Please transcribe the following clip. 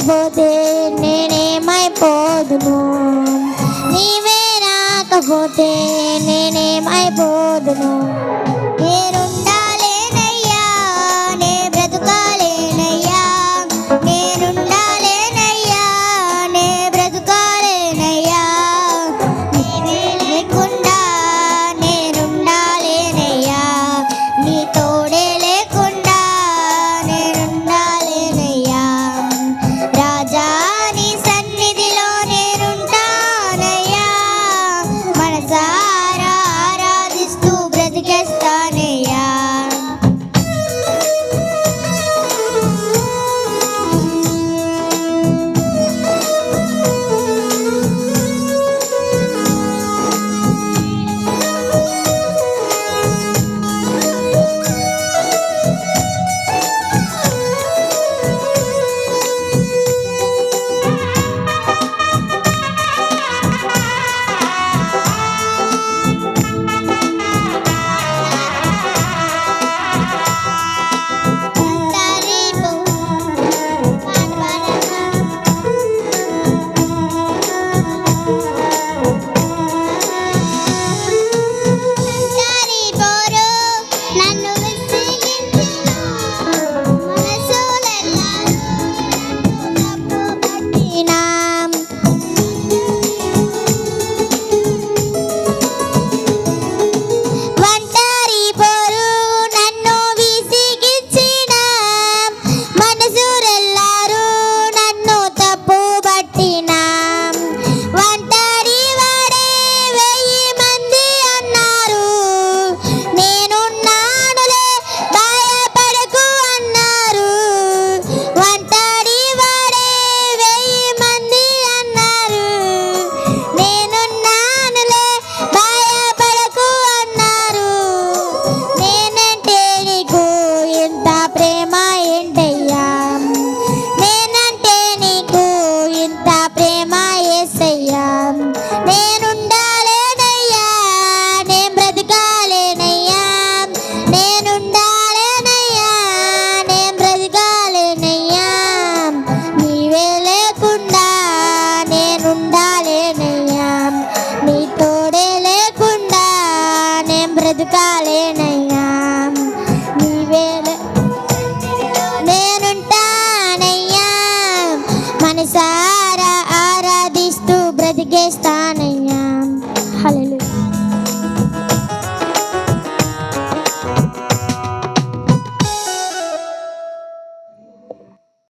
రాకపోతే నేనేమైపోదును? నీవే రాకపోతే నేనేమైపోదును? காலேன